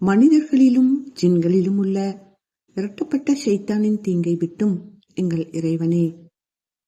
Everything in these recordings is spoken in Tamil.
மனிதர்களிலும் ஜின்களிலும் உள்ள விரட்டப்பட்ட ஷைத்தானின் தீங்கை விட்டும் எங்கள் இறைவனே.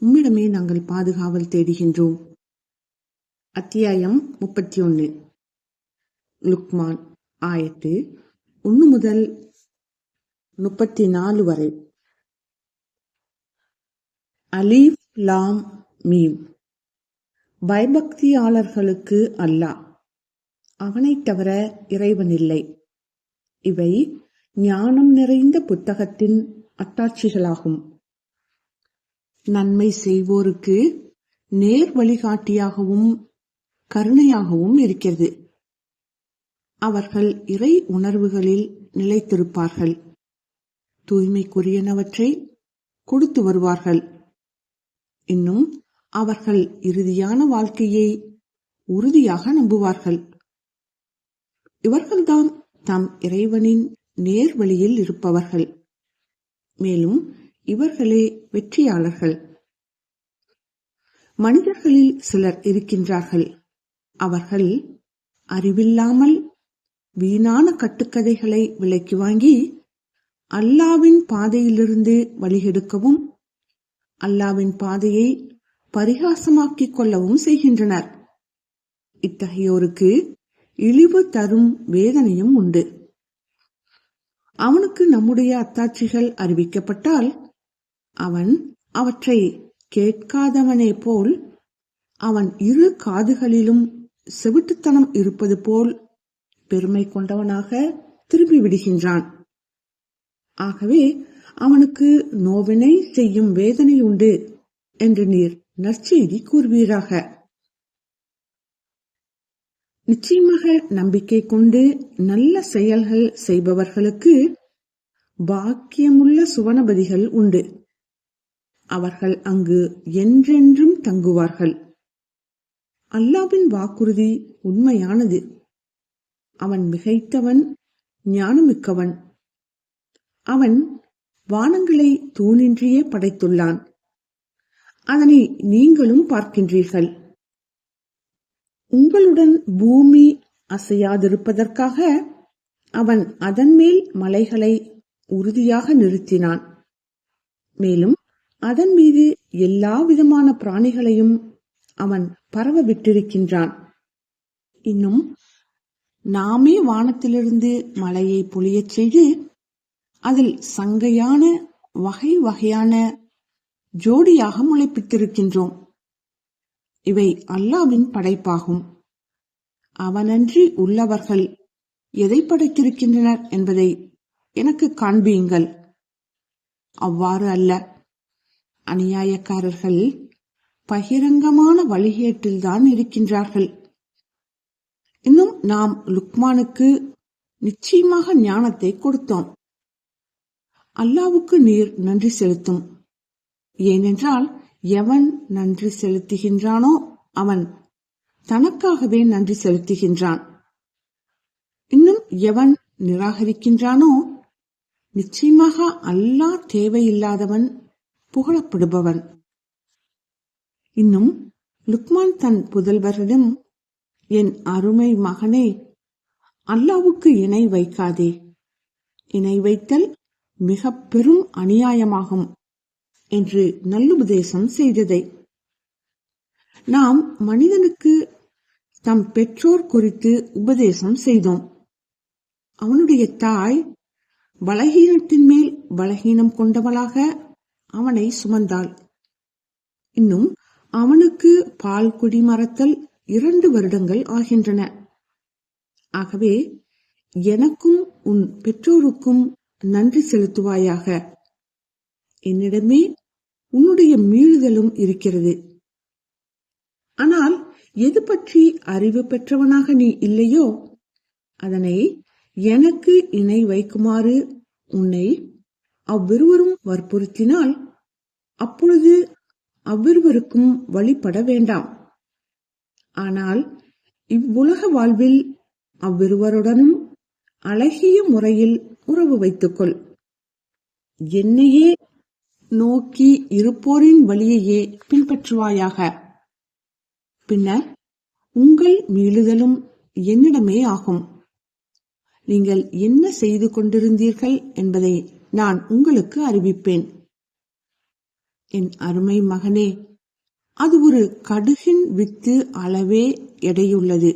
உம்மிடமே நாங்கள் பாதுகாவல் தேடுகின்றோம். அத்தியாயம் முப்பத்தி ஒன்று லுக்மான் ஆயத்து ஒன்று முதல் முப்பத்தி நாலு வரை. அலீஃப் லாம் மீம். பயபக்தியாளர்களுக்கு அல்லாஹ் அவனைத் தவிர இறைவனில்லை இவை ஞானம் நிறைந்த புத்தகத்தின் அத்தாட்சிகளாகும் நன்மை செய்வோருக்கு நேர் வழிகாட்டியாகவும் கருணையாகவும் இருக்கிறது. அவர்கள் இறை உணர்வுகளில் நிலைத்திருப்பார்கள். தூய்மைக்குரியனவற்றை கொடுத்து வருவார்கள். இன்னும் அவர்கள் இறுதியான வாழ்க்கையை உறுதியாக நம்புவார்கள். இவர்கள்தான் தம் இறைவனின் நேர்வழியில் இருப்பவர்கள். மேலும் இவர்களே வெற்றியாளர்கள். மனிதர்களில் சிலர் இருக்கின்றார்கள். அவர்கள் அறிவில்லாமல் வீணான கட்டுக்கதைகளை விலைக்கு வாங்கி அல்லாவின் பாதையிலிருந்து வழிகெடுக்கவும் அல்லாவின் பாதையை பரிகாசமாக்கிக் கொள்ளவும் செய்கின்றனர். இத்தகையோருக்கு இழிவு தரும் வேதனையும் உண்டு. அவனுக்கு நம்முடைய அத்தாட்சிகள் அறிவிக்கப்பட்டால் அவன் அவற்றை கேட்காதவனே போல் அவன் இரு காதுகளிலும் செவிட்டுத்தனம் இருப்பது போல் பெருமை கொண்டவனாக திரும்பி விடுகின்றான். ஆகவே அவனுக்கு நோவினை செய்யும் வேதனை உண்டு என்று நீர் நற்செய்தி கூறுவீராக. நிச்சயமாக நம்பிக்கை கொண்டு நல்ல செயல்கள் செய்பவர்களுக்கு பாக்கியமுள்ள சுவனபதிகள் உண்டு. அவர்கள் அங்கு என்றென்றும் தங்குவார்கள். அல்லாவின் வாக்குறுதி உண்மையானது. அவன் மிகைத்தவன் ஞானமிக்கவன். அவன் வானங்களை தூணின்றியே படைத்துள்ளான். அதனை நீங்களும் பார்க்கின்றீர்கள். உங்களுடன் பூமி அசையாதிருப்பதற்காக அவன் அதன் மேல் மலைகளை உறுதியாக நிறுத்தினான். மேலும் அதன் மீது எல்லா விதமான பிராணிகளையும் அவன் பரவ விட்டிருக்கின்றான் இன்னும் நாமே வானத்திலிருந்து மலையை பொழியச் செய்து அதில் சங்கையான வகை வகையான ஜோடியாக முளைப்பித்திருக்கின்றோம். இவை அல்லாவின் படைப்பாகும். அவனன்றி உள்ளவர்கள் எதை படைத்திருக்கின்றனர் என்பதை எனக்கு காண்பியுங்கள் அவ்வாறு அல்ல. அநியாயக்காரர்கள் பகிரங்கமான வழிகேட்டில்தான் இருக்கின்றார்கள். இன்னும் நாம் லுக்மானுக்கு நிச்சயமாக ஞானத்தை கொடுத்தோம். அல்லாவுக்கு நீர் நன்றி செலுத்தும். ஏனென்றால் எவன் நன்றி செலுத்துகின்றானோ அவன் தனக்காகவே நன்றி செலுத்துகின்றான். இன்னும் எவன் நிராகரிக்கின்றானோ நிச்சயமாக அல்லாஹ் தேவையில்லாதவன் புகழப்படுபவன். இன்னும் லுக்மான் தன் புதல்வரிடம் என் அருமை மகனே அல்லாவுக்கு இணை வைக்காதே. இணை வைத்தல் மிக பெரும் அநியாயமாகும். என்று நல்லுபதேசம் செய்ததை. நாம் மனிதனுக்கு தம் பெற்றோர் குறித்து உபதேசம் செய்தோம். அவனுடைய தாய் பலகீனத்தின் மேல் பலகீனம் கொண்டவளாக அவனை சுமந்தாள். இன்னும் அவனுக்கு பால் குடி மறத்தல் இரண்டு வருடங்கள் ஆகின்றன. ஆகவே எனக்கும் உன் பெற்றோருக்கும் நன்றி செலுத்துவாயாக. என்னிடமே உன்னுடைய மீளுதலும் இருக்கிறது. ஆனால் எது பற்றி அறிவு பெற்றவனாக நீ இல்லையோ அதனை எனக்கு இணை வைக்குமாறு உன்னை அவ்விருவரும் வற்புறுத்தினால் அப்பொழுது அவ்விருவருக்கும் வழிபட வேண்டாம். ஆனால் இவ்வுலக வாழ்வில் அவ்விருவருடனும் அழகிய முறையில் உறவு வைத்துக்கொள். என்னையே நோக்கி இருப்போரின் வழியையே பின்பற்றுவாயாக. பின்னர் உங்கள் மீளுதலும் என்னிடமே ஆகும். நீங்கள் என்ன செய்து கொண்டிருந்தீர்கள் என்பதை நான் உங்களுக்கு அறிவிப்பேன். என் அருமை மகனே அது ஒரு கடுகின் வித்து அளவே எடையுள்ளது.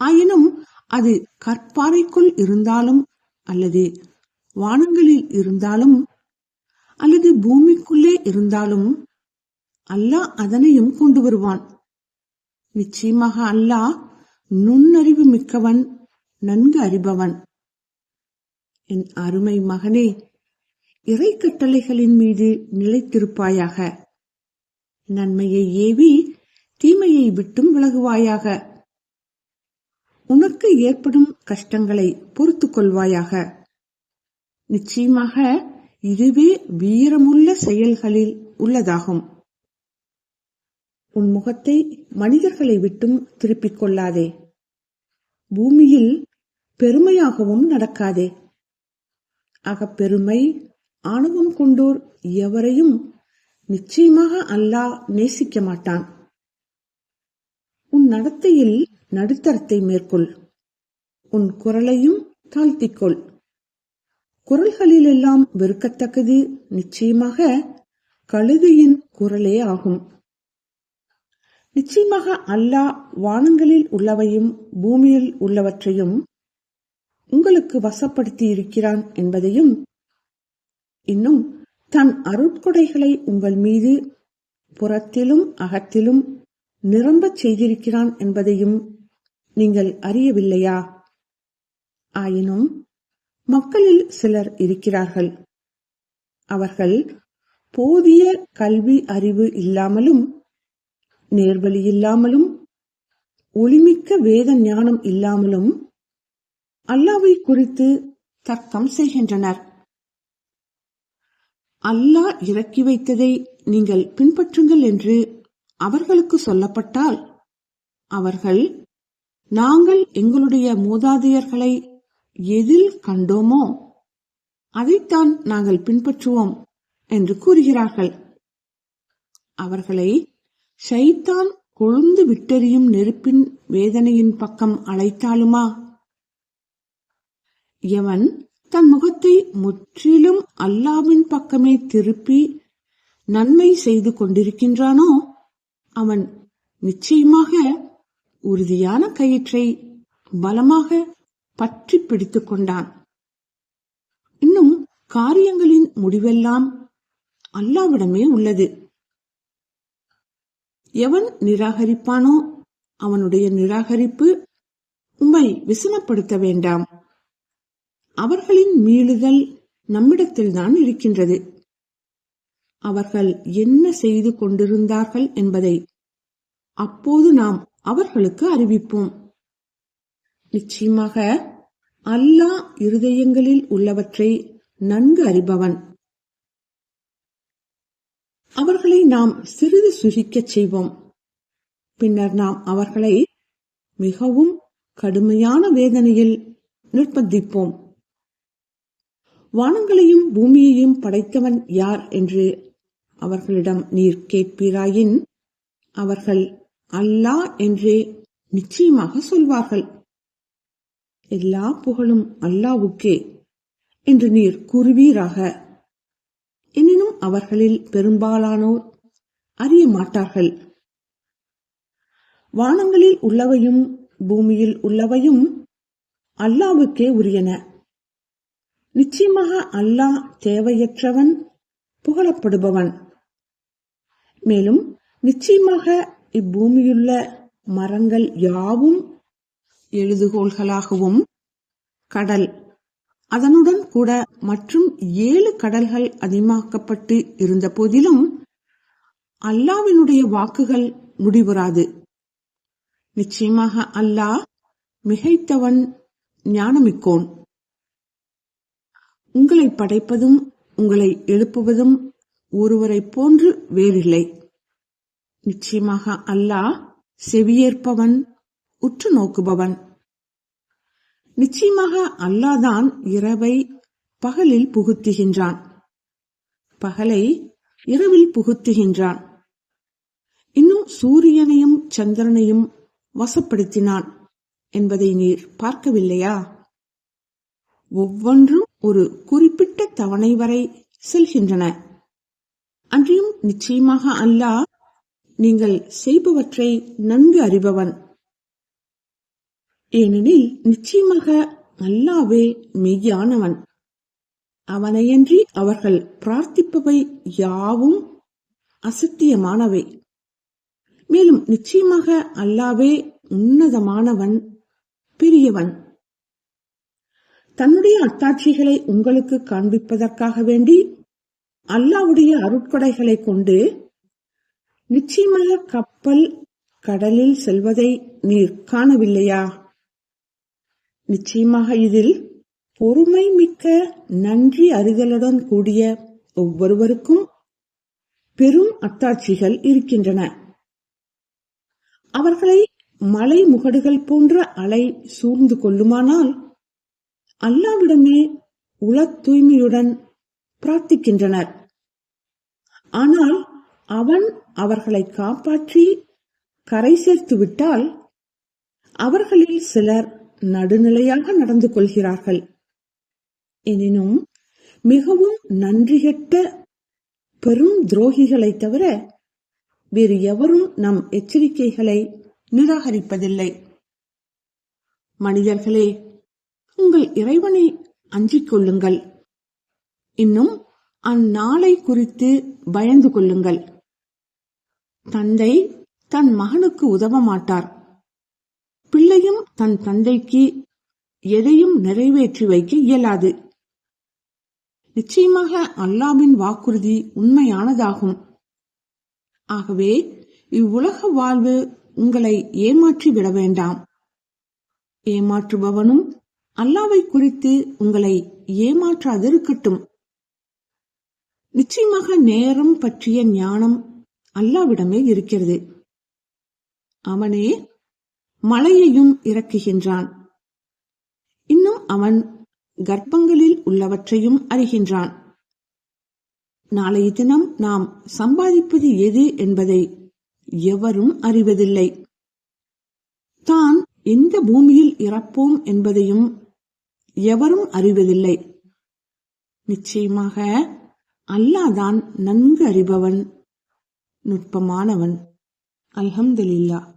ஆயினும் அது கற்பாறைக்குள் இருந்தாலும் அல்லது வானங்களில் இருந்தாலும் அல்லது பூமிக்குள்ளே இருந்தாலும் அல்லாஹ் அதனையும் கொண்டு வருவான். நிச்சயமாக அல்லாஹ் நுண்ணறிவு மிக்கவன் நன்கு அறிபவன். என் அருமை மகனே இறை கட்டளைகளின் மீது நிலைத்திருப்பாயாக. நன்மையை ஏவி தீமையை விட்டும் விலகுவாயாக. உனக்கு ஏற்படும் கஷ்டங்களை பொறுத்துக் கொள்வாயாக. நிச்சயமாக இதுவே வீரமுள்ள செயல்களில் உள்ளதாகும். உன் முகத்தை மனிதர்களை விட்டும் திருப்பிக் கொள்ளாதே. பூமியில் பெருமையாகவும் நடக்காதே. அகப்பெருமை ஆணவம் கொண்டோர் எவரையும் நிச்சயமாக அல்லாஹ் நேசிக்க மாட்டான். உன் நடத்தையில் நடுத்தரத்தை மேற்கொள். உன் குரலையும் தாழ்த்திக்கொள். குரல்களிலெல்லாம் வெறுக்கத்தக்கது நிச்சயமாக கழுதையின் குரலே ஆகும். நிச்சயமாக அல்லாஹ் வானங்களில் உள்ளவையும் பூமியில் உள்ளவற்றையும் உங்களுக்கு வசப்படுத்தி இருக்கிறான் என்பதையும் இன்னும் தன் அருட்கொடைகளை உங்கள் மீது புறத்திலும் அகத்திலும் நிரம்பச் செய்திருக்கிறான் என்பதையும் நீங்கள் அறியவில்லையா? ஆயினும் மக்களில் சிலர் இருக்கிறார்கள். அவர்கள் போதிய கல்வி அறிவு இல்லாமலும் நேர்வழி இல்லாமலும் ஒளிமிக்க வேத ஞானம் இல்லாமலும் அல்லாவை குறித்து தர்க்கம் செய்கின்றனர். அல்லாஹ் இறக்கி வைத்ததை நீங்கள் பின்பற்றுங்கள் என்று அவர்களுக்கு சொல்லப்பட்டால் அவர்கள் நாங்கள் எங்களுடைய மூதாதையர்களை எதில் கண்டோமோ அதைத்தான் நாங்கள் பின்பற்றுவோம் என்று கூறுகிறார்கள். அவர்களை ஷைத்தான் கொழுந்து விட்டெறியும் நெருப்பின் வேதனையின் பக்கம் அழைத்தாலுமா? எவன் தன் முகத்தை முற்றிலும் அல்லாவின் பக்கமே திருப்பி நன்மை செய்து கொண்டிருக்கின்றானோ அவன் நிச்சயமாக உறுதியான கயிற்றை பலமாக பற்றி பிடித்துக் கொண்டான். இன்னும் காரியங்களின் முடிவெல்லாம் அல்லாவிடமே உள்ளது. எவன் நிராகரிப்பானோ அவனுடைய நிராகரிப்பு உம்மை விசனப்படுத்த வேண்டாம். அவர்களின் மீளுதல் நம்மிடத்தில்தான் இருக்கின்றது. அவர்கள் என்ன செய்து கொண்டிருந்தார்கள் என்பதை அப்போது நாம் அவர்களுக்கு அறிவிப்போம். நிச்சயமாக அல்லாஹ் இருதயங்களில் உள்ளவற்றை நன்கு அறிபவன். அவர்களை நாம் சிறிது சுகிக்கச் செய்வோம். பின்னர் நாம் அவர்களை மிகவும் கடுமையான வேதனையில் நிர்பந்திப்போம். வானங்களையும் பூமியையும் படைத்தவன் யார் என்று அவர்களிடம் நீர் கேட்பீராயின் அவர்கள் அல்லாஹ் என்றே நிச்சயமாக சொல்வார்கள். எல்லா புகழும் அல்லாவுக்கே என்று நீர் கூறுவீராக. எனினும் அவர்களில் பெரும்பாலானோர் அறிய மாட்டார்கள். வானங்களில் உள்ளவையும் பூமியில் உள்ளவையும் அல்லாவுக்கே உரியன. நிச்சயமாக அல்லாஹ் தேவையற்றவன் புகழப்படுபவன். மேலும் நிச்சயமாக இப்பூமியுள்ள மரங்கள் யாவும் எழுதுகோள்களாகவும் கடல். அதனுடன் கூட மற்றும் ஏழு கடல்கள் அதிகமாக்கப்பட்டு இருந்த போதிலும் அல்லாவினுடைய வாக்குகள் முடிவுறாது. நிச்சயமாக அல்லாஹ் மிகைத்தவன் ஞானமிக்கோன். உங்களை படைப்பதும் உங்களை எழுப்புவதும் ஒருவரைப் போன்று வேறில்லை. நிச்சயமாக அல்லாஹ் செவியேற்பவன் உற்று நோக்குபவன். நிச்சயமாக அல்லாதான் இரவை பகலில் புகுத்துகின்றான். பகலை இரவில் புகுத்துகின்றான். இன்னும் சூரியனையும் சந்திரனையும் வசப்படுத்தினான் என்பதை நீர் பார்க்கவில்லையா? ஒவ்வொன்றும் ஒரு குறிப்பிட்ட தவணை வரை செல்கின்றன. அன்றியும் நிச்சயமாக அல்லாஹ் நீங்கள் செய்பவற்றை நன்கு அறிபவன். ஏனெனில் நிச்சயமாக அல்லாவே மெய்யானவன். அவனையன்றி அவர்கள் பிரார்த்திப்பவை யாவும் அசத்தியமானவை. மேலும் நிச்சயமாக அல்லாவே உன்னதமானவன் பெரியவன். தன்னுடைய அத்தாட்சிகளை உங்களுக்கு காண்பிப்பதற்காக வேண்டி அல்லாவுடைய அருட்கொடைகளை கொண்டு நிச்சயமாக கப்பல் கடலில் செல்வதை நீர் காணவில்லையா? நிச்சயமாக இதில் பொறுமை மிக்க நன்றி அறிதலுடன் கூடிய ஒவ்வொருவருக்கும் பெரும் அத்தாட்சிகள் இருக்கின்றன. அவர்களை மலை முகடுகள் போன்ற அலை சூழ்ந்து கொள்ளுமானால் அல்லாவிடமே உள தூய்மையுடன் பிரார்த்திக்கின்றனர். ஆனால் அவன் அவர்களை காப்பாற்றி கரை சேர்த்து விட்டால் அவர்களில் சிலர் நடுநிலையாக நடந்து கொள்கிறார்கள். எனினும் மிகவும் நன்றிகெட்ட பெரும் துரோகிகளை தவிர வேறு எவரும் நம் எச்சரிக்கைகளை நிராகரிப்பதில்லை. மனிதர்களே உங்கள் இறைவனை அஞ்சிக் கொள்ளுங்கள். இன்னும் அந்நாளை குறித்து பயந்து கொள்ளுங்கள். தந்தை தன் மகனுக்கு உதவ மாட்டார். பிள்ளையும் தன் தந்தைக்கு எதையும் நிறைவேற்றி வைக்க இயலாது. நிச்சயமாக அல்லாவின் வாக்குறுதி உண்மையானதாகும். ஆகவே இவ்வுலக வாழ்வு உங்களை ஏமாற்றி விட வேண்டாம். ஏமாற்றுபவனும் அல்லாவை குறித்து உங்களை ஏமாற்றாதிருக்கட்டும். நிச்சயமாக நேரம் பற்றிய ஞானம் அல்லாவிடமே இருக்கிறது. அவனே மழையையும் இறக்குகின்றான். இன்னும் அவன் கர்ப்பங்களில் உள்ளவற்றையும் அறிகின்றான். நாளைய தினம் நாம் சம்பாதிப்பது எது என்பதை எவரும் அறிவதில்லை. தான் எந்த பூமியில் இறப்போம் என்பதையும் எவரும் அறிவதில்லை. நிச்சயமாக அல்லாதான் நன்கு அறிபவன் நுட்பமானவன். அல்ஹம்துலில்லா